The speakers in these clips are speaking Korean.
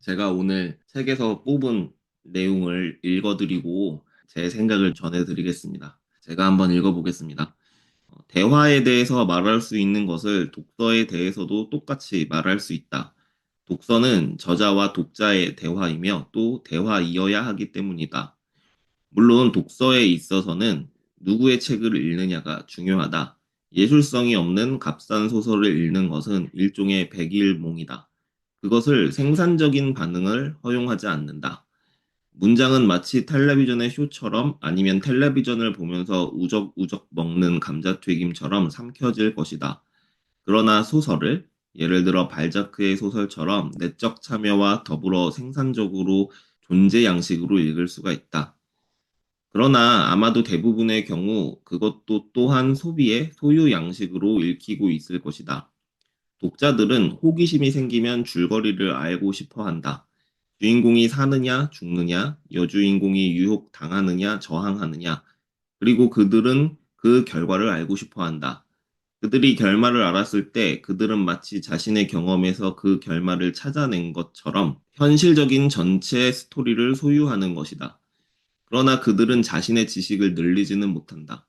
제가 오늘 책에서 뽑은 내용을 읽어드리고 제 생각을 전해드리겠습니다. 제가 한번 읽어보겠습니다. 어, 대화에 대해서 말할 수 있는 것을 독서에 대해서도 똑같이 말할 수 있다. 독서는 저자와 독자의 대화이며 또 대화이어야 하기 때문이다. 물론 독서에 있어서는 누구의 책을 읽느냐가 중요하다. 예술성이 없는 값싼 소설을 읽는 것은 일종의 백일몽이다. 그것을 생산적인 반응을 허용하지 않는다. 문장은 마치 텔레비전의 쇼처럼 아니면 텔레비전을 보면서 우적우적 먹는 감자튀김처럼 삼켜질 것이다. 그러나 소설을 예를 들어 발자크의 소설처럼 내적 참여와 더불어 생산적으로 존재 양식으로 읽을 수가 있다. 그러나 아마도 대부분의 경우 그것도 또한 소비의 소유 양식으로 읽히고 있을 것이다. 독자들은 호기심이 생기면 줄거리를 알고 싶어 한다. 주인공이 사느냐, 죽느냐, 여주인공이 유혹 당하느냐, 저항하느냐, 그리고 그들은 그 결과를 알고 싶어 한다. 그들이 결말을 알았을 때 그들은 마치 자신의 경험에서 그 결말을 찾아낸 것처럼 현실적인 전체 스토리를 소유하는 것이다. 그러나 그들은 자신의 지식을 늘리지는 못한다.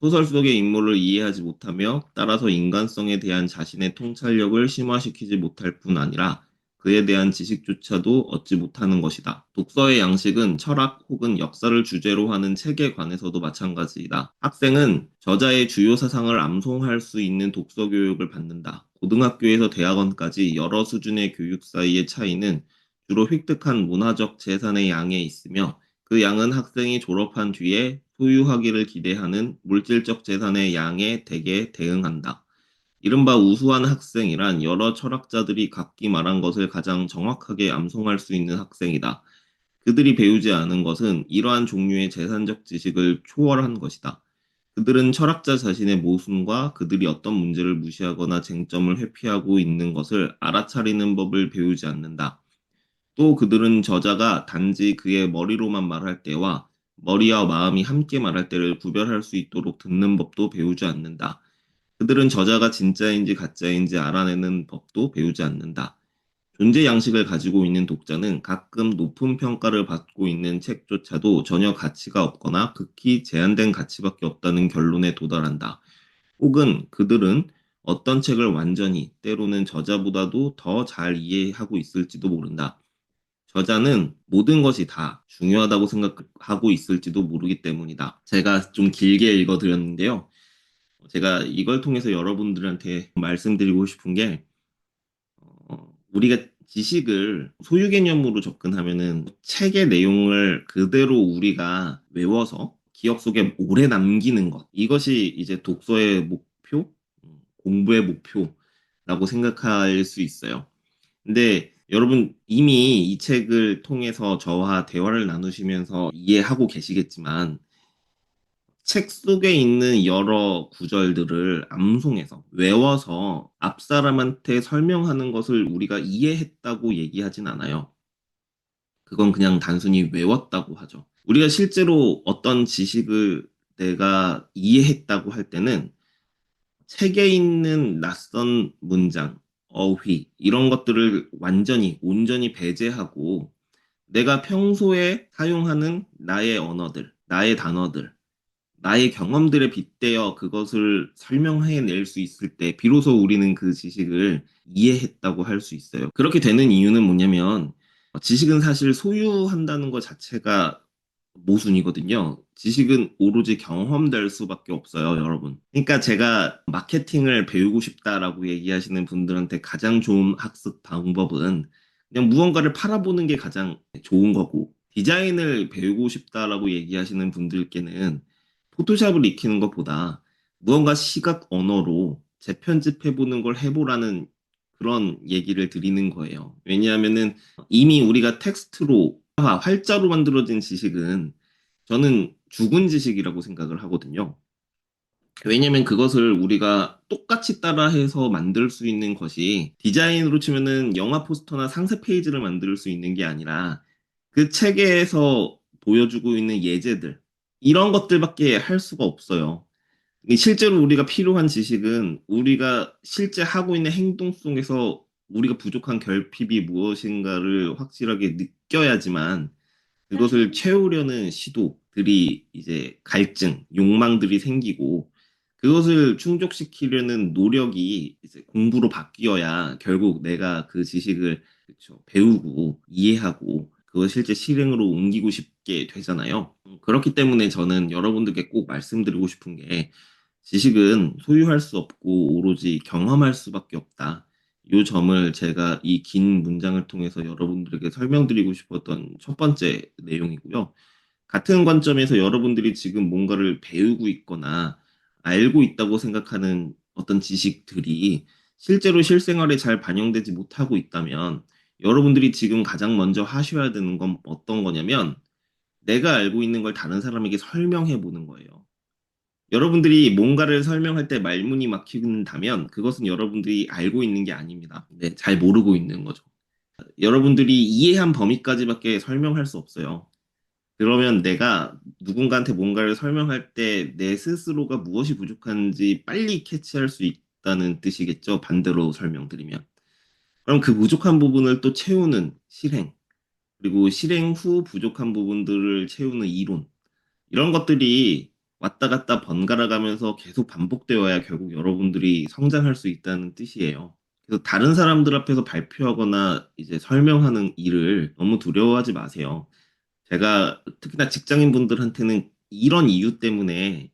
소설 속의 인물을 이해하지 못하며 따라서 인간성에 대한 자신의 통찰력을 심화시키지 못할 뿐 아니라 그에 대한 지식조차도 얻지 못하는 것이다. 독서의 양식은 철학 혹은 역사를 주제로 하는 책에 관해서도 마찬가지이다. 학생은 저자의 주요 사상을 암송할 수 있는 독서 교육을 받는다. 고등학교에서 대학원까지 여러 수준의 교육 사이의 차이는 주로 획득한 문화적 재산의 양에 있으며 그 양은 학생이 졸업한 뒤에 소유하기를 기대하는 물질적 재산의 양에 대개 대응한다. 이른바 우수한 학생이란 여러 철학자들이 각기 말한 것을 가장 정확하게 암송할 수 있는 학생이다. 그들이 배우지 않은 것은 이러한 종류의 재산적 지식을 초월한 것이다. 그들은 철학자 자신의 모순과 그들이 어떤 문제를 무시하거나 쟁점을 회피하고 있는 것을 알아차리는 법을 배우지 않는다. 또 그들은 저자가 단지 그의 머리로만 말할 때와 머리와 마음이 함께 말할 때를 구별할 수 있도록 듣는 법도 배우지 않는다. 그들은 저자가 진짜인지 가짜인지 알아내는 법도 배우지 않는다. 존재 양식을 가지고 있는 독자는 가끔 높은 평가를 받고 있는 책조차도 전혀 가치가 없거나 극히 제한된 가치밖에 없다는 결론에 도달한다. 혹은 그들은 어떤 책을 완전히 때로는 저자보다도 더 잘 이해하고 있을지도 모른다. 저자는 모든 것이 다 중요하다고 생각하고 있을지도 모르기 때문이다. 제가 좀 길게 읽어드렸는데요. 제가 이걸 통해서 여러분들한테 말씀드리고 싶은 게, 어, 우리가 지식을 소유 개념으로 접근하면은 책의 내용을 그대로 우리가 외워서 기억 속에 오래 남기는 것. 이것이 이제 독서의 목표, 음, 공부의 목표라고 생각할 수 있어요. 근데 여러분 이미 이 책을 통해서 저와 대화를 나누시면서 이해하고 계시겠지만 책 속에 있는 여러 구절들을 암송해서 외워서 앞 사람한테 설명하는 것을 우리가 이해했다고 얘기하진 않아요. 그건 그냥 단순히 외웠다고 하죠. 우리가 실제로 어떤 지식을 내가 이해했다고 할 때는 책에 있는 낯선 문장, 어휘, 이런 것들을 완전히, 온전히 배제하고 내가 평소에 사용하는 나의 언어들, 나의 단어들, 나의 경험들에 빗대어 그것을 설명해낼 수 있을 때 비로소 우리는 그 지식을 이해했다고 할 수 있어요. 그렇게 되는 이유는 뭐냐면 지식은 사실 소유한다는 것 자체가 모순이거든요. 지식은 오로지 경험될 수밖에 없어요, 여러분. 그러니까 제가 마케팅을 배우고 싶다라고 얘기하시는 분들한테 가장 좋은 학습 방법은 그냥 무언가를 팔아보는 게 가장 좋은 거고, 디자인을 배우고 싶다라고 얘기하시는 분들께는 포토샵을 익히는 것보다 무언가 시각 언어로 재편집해보는 걸 해보라는 그런 얘기를 드리는 거예요. 왜냐하면은 이미 우리가 텍스트로 활자로 만들어진 지식은 저는 죽은 지식이라고 생각을 하거든요. 왜냐면 그것을 우리가 똑같이 따라해서 만들 수 있는 것이 디자인으로 치면은 영화 포스터나 상세 페이지를 만들 수 있는 게 아니라 그 책에서 보여주고 있는 예제들, 이런 것들밖에 할 수가 없어요. 실제로 우리가 필요한 지식은 우리가 실제 하고 있는 행동 속에서 우리가 부족한 결핍이 무엇인가를 확실하게 느껴야지만 그것을 채우려는 시도들이 이제 갈증, 욕망들이 생기고 그것을 충족시키려는 노력이 이제 공부로 바뀌어야 결국 내가 그 지식을 그쵸, 배우고 이해하고 그걸 실제 실행으로 옮기고 싶게 되잖아요. 음, 그렇기 때문에 저는 여러분들께 꼭 말씀드리고 싶은 게 지식은 소유할 수 없고 오로지 경험할 수밖에 없다. 이 점을 제가 이 긴 문장을 통해서 여러분들에게 설명드리고 싶었던 첫 번째 내용이고요. 같은 관점에서 여러분들이 지금 뭔가를 배우고 있거나 알고 있다고 생각하는 어떤 지식들이 실제로 실생활에 잘 반영되지 못하고 있다면 여러분들이 지금 가장 먼저 하셔야 되는 건 어떤 거냐면 내가 알고 있는 걸 다른 사람에게 설명해 보는 거예요. 여러분들이 뭔가를 설명할 때 말문이 막힌다면 그것은 여러분들이 알고 있는 게 아닙니다. 네, 잘 모르고 있는 거죠. 여러분들이 이해한 범위까지밖에 설명할 수 없어요. 그러면 내가 누군가한테 뭔가를 설명할 때 내 스스로가 무엇이 부족한지 빨리 캐치할 수 있다는 뜻이겠죠. 반대로 설명드리면. 그럼 그 부족한 부분을 또 채우는 실행, 그리고 실행 후 부족한 부분들을 채우는 이론, 이런 것들이 왔다 갔다 번갈아 가면서 계속 반복되어야 결국 여러분들이 성장할 수 있다는 뜻이에요. 그래서 다른 사람들 앞에서 발표하거나 이제 설명하는 일을 너무 두려워하지 마세요. 제가 특히나 직장인 분들한테는 이런 이유 때문에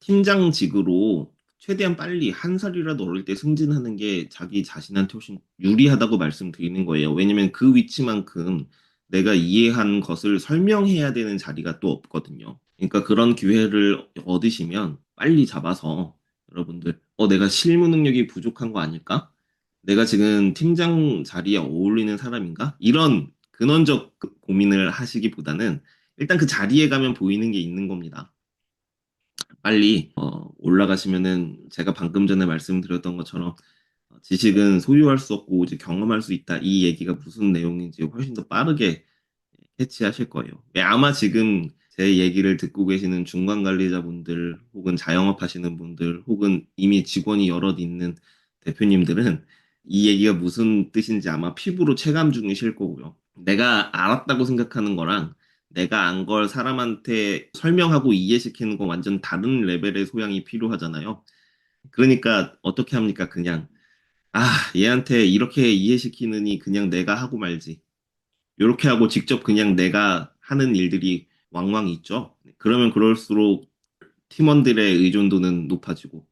팀장직으로 최대한 빨리 한 살이라도 어릴 때 승진하는 게 자기 자신한테 훨씬 유리하다고 말씀드리는 거예요. 왜냐면 그 위치만큼 내가 이해한 것을 설명해야 되는 자리가 또 없거든요. 그러니까 그런 기회를 얻으시면 빨리 잡아서 여러분들, 어, 내가 실무 능력이 부족한 거 아닐까? 내가 지금 팀장 자리에 어울리는 사람인가? 이런 근원적 고민을 하시기보다는 일단 그 자리에 가면 보이는 게 있는 겁니다. 빨리 어, 올라가시면은 제가 방금 전에 말씀드렸던 것처럼 어, 지식은 소유할 수 없고 이제 경험할 수 있다. 이 얘기가 무슨 내용인지 훨씬 더 빠르게 캐치하실 거예요. 예, 아마 지금 제 얘기를 듣고 계시는 중간 관리자분들 혹은 자영업 하시는 분들 혹은 이미 직원이 여럿 있는 대표님들은 이 얘기가 무슨 뜻인지 아마 피부로 체감 중이실 거고요. 내가 알았다고 생각하는 거랑 내가 안 걸 사람한테 설명하고 이해시키는 거 완전 다른 레벨의 소양이 필요하잖아요. 그러니까 어떻게 합니까? 그냥 아, 얘한테 이렇게 이해시키느니 그냥 내가 하고 말지. 이렇게 하고 직접 그냥 내가 하는 일들이 왕왕 있죠. 그러면 그럴수록 팀원들의 의존도는 높아지고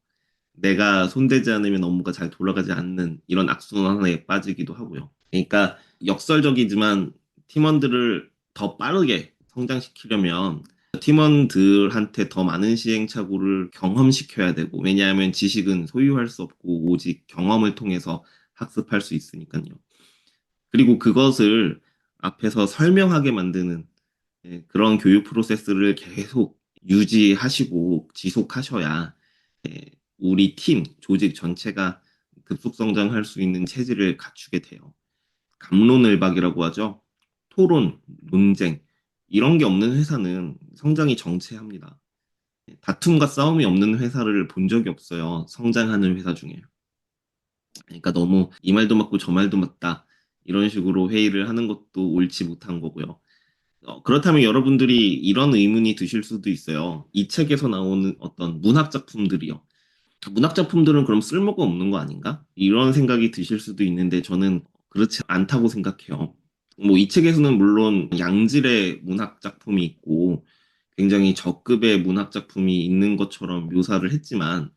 내가 손대지 않으면 업무가 잘 돌아가지 않는 이런 악순환에 빠지기도 하고요. 그러니까 역설적이지만 팀원들을 더 빠르게 성장시키려면 팀원들한테 더 많은 시행착오를 경험시켜야 되고 왜냐하면 지식은 소유할 수 없고 오직 경험을 통해서 학습할 수 있으니까요. 그리고 그것을 앞에서 설명하게 만드는 예, 그런 교육 프로세스를 계속 유지하시고 지속하셔야 예, 우리 팀, 조직 전체가 급속 성장할 수 있는 체질을 갖추게 돼요. 감론을박이라고 하죠. 토론, 논쟁 이런 게 없는 회사는 성장이 정체합니다. 예, 다툼과 싸움이 없는 회사를 본 적이 없어요. 성장하는 회사 중에. 그러니까 너무 이 말도 맞고 저 말도 맞다. 이런 식으로 회의를 하는 것도 옳지 못한 거고요. 어, 그렇다면 여러분들이 이런 의문이 드실 수도 있어요. 이 책에서 나오는 어떤 문학 작품들이요. 문학 작품들은 그럼 쓸모가 없는 거 아닌가? 이런 생각이 드실 수도 있는데 저는 그렇지 않다고 생각해요. 뭐 이 책에서는 물론 양질의 문학 작품이 있고 굉장히 저급의 문학 작품이 있는 것처럼 묘사를 했지만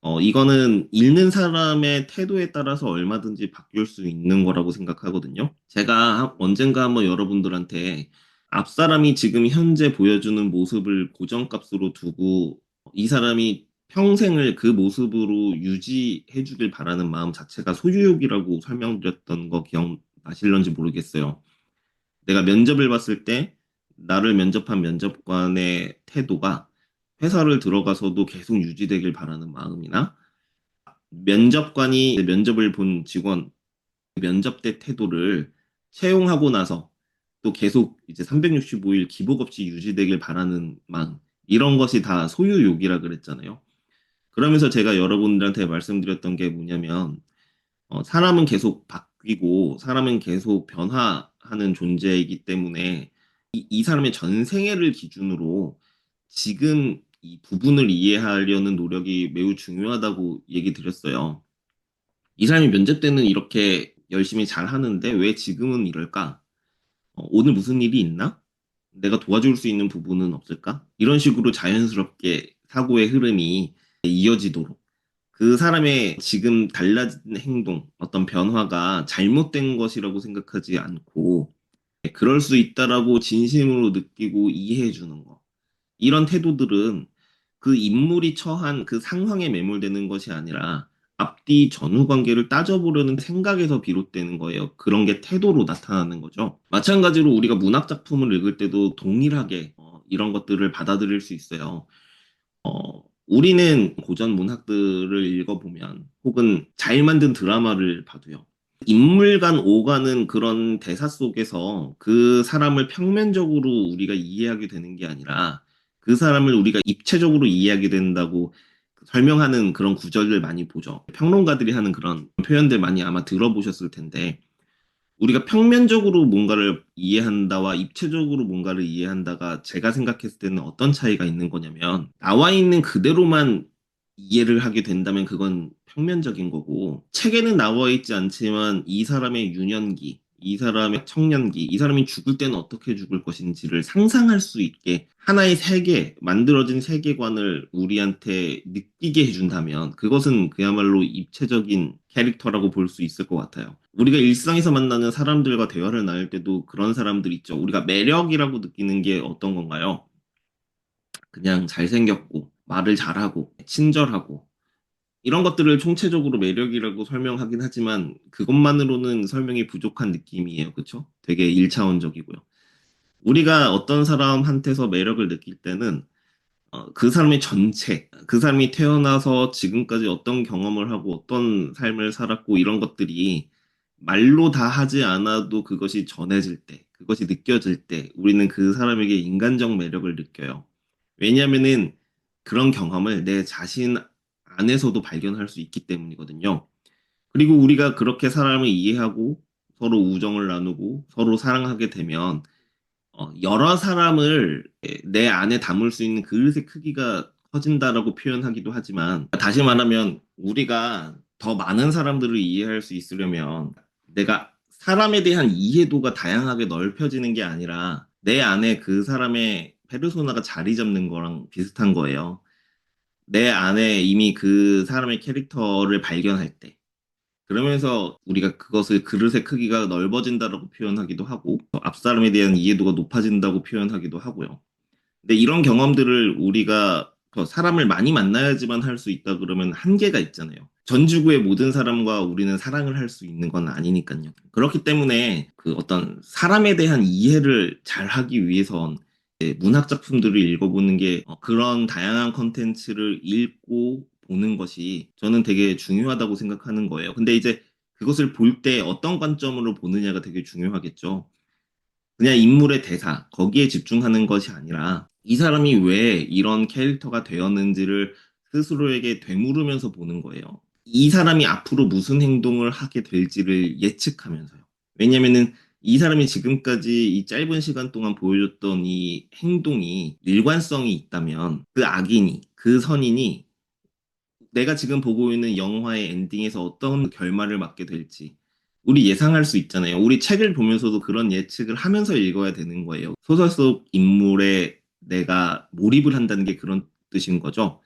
어, 이거는 읽는 사람의 태도에 따라서 얼마든지 바뀔 수 있는 거라고 생각하거든요. 제가 언젠가 한번 여러분들한테 앞 사람이 지금 현재 보여주는 모습을 고정값으로 두고 이 사람이 평생을 그 모습으로 유지해 주길 바라는 마음 자체가 소유욕이라고 설명드렸던 거 기억나실런지 모르겠어요. 내가 면접을 봤을 때 나를 면접한 면접관의 태도가 회사를 들어가서도 계속 유지되길 바라는 마음이나 면접관이 면접을 본 직원 면접 때 태도를 채용하고 나서 또 계속 이제 365일 기복 없이 유지되길 바라는 마음 이런 것이 다 소유욕이라 그랬잖아요. 그러면서 제가 여러분들한테 말씀드렸던 게 뭐냐면 어, 사람은 계속 바뀌고 사람은 계속 변화하는 존재이기 때문에 이, 이 사람의 전생애를 기준으로 지금 이 부분을 이해하려는 노력이 매우 중요하다고 얘기 드렸어요. 이 사람이 면접 때는 이렇게 열심히 잘 하는데 왜 지금은 이럴까? 어, 오늘 무슨 일이 있나? 내가 도와줄 수 있는 부분은 없을까? 이런 식으로 자연스럽게 사고의 흐름이 이어지도록 그 사람의 지금 달라진 행동, 어떤 변화가 잘못된 것이라고 생각하지 않고 그럴 수 있다라고 진심으로 느끼고 이해해 주는 거. 이런 태도들은 그 인물이 처한 그 상황에 매몰되는 것이 아니라 앞뒤 전후 관계를 따져보려는 생각에서 비롯되는 거예요. 그런 게 태도로 나타나는 거죠. 마찬가지로 우리가 문학 작품을 읽을 때도 동일하게 어, 이런 것들을 받아들일 수 있어요. 어, 우리는 고전 문학들을 읽어보면 혹은 잘 만든 드라마를 봐도요. 인물 간 오가는 그런 대사 속에서 그 사람을 평면적으로 우리가 이해하게 되는 게 아니라 그 사람을 우리가 입체적으로 이해하게 된다고 설명하는 그런 구절을 많이 보죠. 평론가들이 하는 그런 표현들 많이 아마 들어보셨을 텐데 우리가 평면적으로 뭔가를 이해한다와 입체적으로 뭔가를 이해한다가 제가 생각했을 때는 어떤 차이가 있는 거냐면 나와 있는 그대로만 이해를 하게 된다면 그건 평면적인 거고 책에는 나와 있지 않지만 이 사람의 유년기, 이 사람의 청년기, 이 사람이 죽을 때는 어떻게 죽을 것인지를 상상할 수 있게 하나의 세계, 만들어진 세계관을 우리한테 느끼게 해준다면 그것은 그야말로 입체적인 캐릭터라고 볼 수 있을 것 같아요. 우리가 일상에서 만나는 사람들과 대화를 나눌 때도 그런 사람들 있죠. 우리가 매력이라고 느끼는 게 어떤 건가요? 그냥 잘생겼고, 말을 잘하고, 친절하고, 이런 것들을 총체적으로 매력이라고 설명하긴 하지만 그것만으로는 설명이 부족한 느낌이에요. 그쵸? 되게 일차원적이고요. 우리가 어떤 사람한테서 매력을 느낄 때는 어, 그 사람의 전체, 그 사람이 태어나서 지금까지 어떤 경험을 하고 어떤 삶을 살았고 이런 것들이 말로 다 하지 않아도 그것이 전해질 때, 그것이 느껴질 때 우리는 그 사람에게 인간적 매력을 느껴요. 왜냐하면은 그런 경험을 내 자신 안에서도 발견할 수 있기 때문이거든요. 그리고 우리가 그렇게 사람을 이해하고 서로 우정을 나누고 서로 사랑하게 되면 어, 여러 사람을 내 안에 담을 수 있는 그릇의 크기가 커진다라고 표현하기도 하지만 다시 말하면 우리가 더 많은 사람들을 이해할 수 있으려면 내가 사람에 대한 이해도가 다양하게 넓혀지는 게 아니라 내 안에 그 사람의 페르소나가 자리 잡는 거랑 비슷한 거예요. 내 안에 이미 그 사람의 캐릭터를 발견할 때 그러면서 우리가 그것을 그릇의 크기가 넓어진다라고 표현하기도 하고 앞 사람에 대한 이해도가 높아진다고 표현하기도 하고요. 근데 이런 경험들을 우리가 더 사람을 많이 만나야지만 할 수 있다 그러면 한계가 있잖아요. 전 지구의 모든 사람과 우리는 사랑을 할 수 있는 건 아니니까요. 그렇기 때문에 그 어떤 사람에 대한 이해를 잘 하기 위해선 문학 작품들을 읽어보는 게 어, 그런 다양한 컨텐츠를 읽고 보는 것이 저는 되게 중요하다고 생각하는 거예요. 근데 이제 그것을 볼 때 어떤 관점으로 보느냐가 되게 중요하겠죠. 그냥 인물의 대사, 거기에 집중하는 것이 아니라 이 사람이 왜 이런 캐릭터가 되었는지를 스스로에게 되물으면서 보는 거예요. 이 사람이 앞으로 무슨 행동을 하게 될지를 예측하면서요. 왜냐면은 이 사람이 지금까지 이 짧은 시간 동안 보여줬던 이 행동이 일관성이 있다면 그 악인이, 그 선인이 내가 지금 보고 있는 영화의 엔딩에서 어떤 결말을 맞게 될지 우리 예상할 수 있잖아요. 우리 책을 보면서도 그런 예측을 하면서 읽어야 되는 거예요. 소설 속 인물에 내가 몰입을 한다는 게 그런 뜻인 거죠.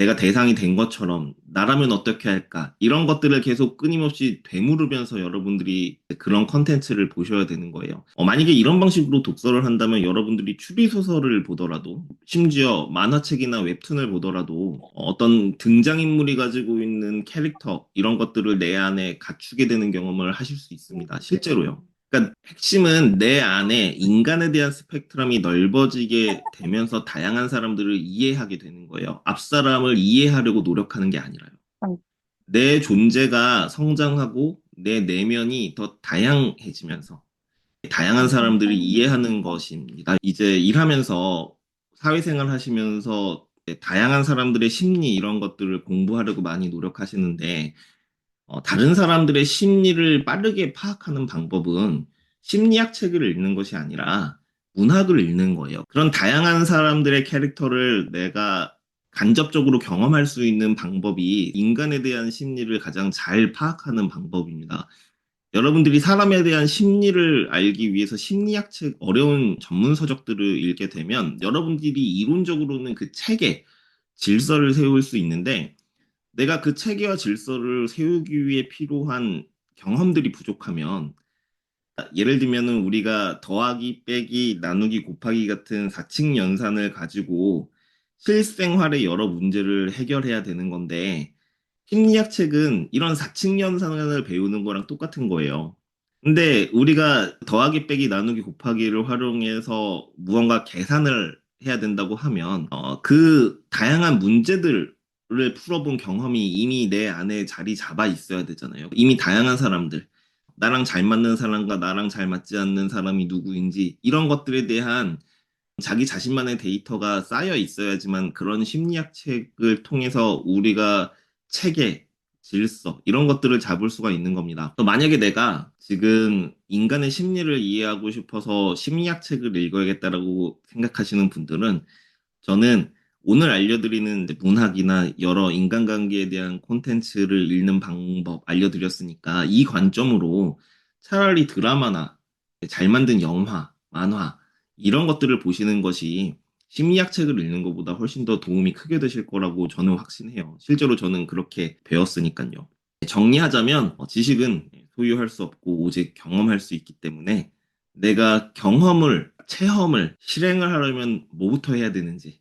내가 대상이 된 것처럼 나라면 어떻게 할까 이런 것들을 계속 끊임없이 되물으면서 여러분들이 그런 컨텐츠를 보셔야 되는 거예요. 어, 만약에 이런 방식으로 독서를 한다면 여러분들이 추리 소설을 보더라도 심지어 만화책이나 웹툰을 보더라도 어떤 등장인물이 가지고 있는 캐릭터 이런 것들을 내 안에 갖추게 되는 경험을 하실 수 있습니다. 실제로요. 그러니까 핵심은 내 안에 인간에 대한 스펙트럼이 넓어지게 되면서 다양한 사람들을 이해하게 되는 거예요. 앞 사람을 이해하려고 노력하는 게 아니라요. 음. 내 존재가 성장하고 내 내면이 더 다양해지면서 다양한 사람들을 이해하는 것입니다. 이제 일하면서 사회생활 하시면서 다양한 사람들의 심리 이런 것들을 공부하려고 많이 노력하시는데 어, 다른 사람들의 심리를 빠르게 파악하는 방법은 심리학 책을 읽는 것이 아니라 문학을 읽는 거예요. 그런 다양한 사람들의 캐릭터를 내가 간접적으로 경험할 수 있는 방법이 인간에 대한 심리를 가장 잘 파악하는 방법입니다. 여러분들이 사람에 대한 심리를 알기 위해서 심리학 책, 어려운 전문 서적들을 읽게 되면 여러분들이 이론적으로는 그 책에 질서를 세울 수 있는데 내가 그 체계와 질서를 세우기 위해 필요한 경험들이 부족하면 예를 들면은 우리가 더하기, 빼기, 나누기, 곱하기 같은 사칙 연산을 가지고 실생활의 여러 문제를 해결해야 되는 건데 심리학 책은 이런 사칙 연산을 배우는 거랑 똑같은 거예요. 근데 우리가 더하기, 빼기, 나누기, 곱하기를 활용해서 무언가 계산을 해야 된다고 하면 어, 그 다양한 문제들 을 풀어본 경험이 이미 내 안에 자리 잡아 있어야 되잖아요. 이미 다양한 사람들, 나랑 잘 맞는 사람과 나랑 잘 맞지 않는 사람이 누구인지 이런 것들에 대한 자기 자신만의 데이터가 쌓여 있어야지만 그런 심리학 책을 통해서 우리가 체계, 질서 이런 것들을 잡을 수가 있는 겁니다. 또 만약에 내가 지금 인간의 심리를 이해하고 싶어서 심리학 책을 읽어야겠다라고 생각하시는 분들은 저는 오늘 알려드리는 문학이나 여러 인간관계에 대한 콘텐츠를 읽는 방법 알려드렸으니까 이 관점으로 차라리 드라마나 잘 만든 영화, 만화 이런 것들을 보시는 것이 심리학 책을 읽는 것보다 훨씬 더 도움이 크게 되실 거라고 저는 확신해요. 실제로 저는 그렇게 배웠으니까요. 정리하자면 어, 지식은 소유할 수 없고 오직 경험할 수 있기 때문에 내가 경험을, 체험을 실행을 하려면 뭐부터 해야 되는지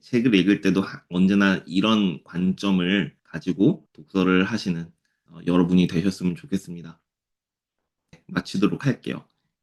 책을 읽을 때도 하- 언제나 이런 관점을 가지고 독서를 하시는 어, 여러분이 되셨으면 좋겠습니다. 마치도록 할게요.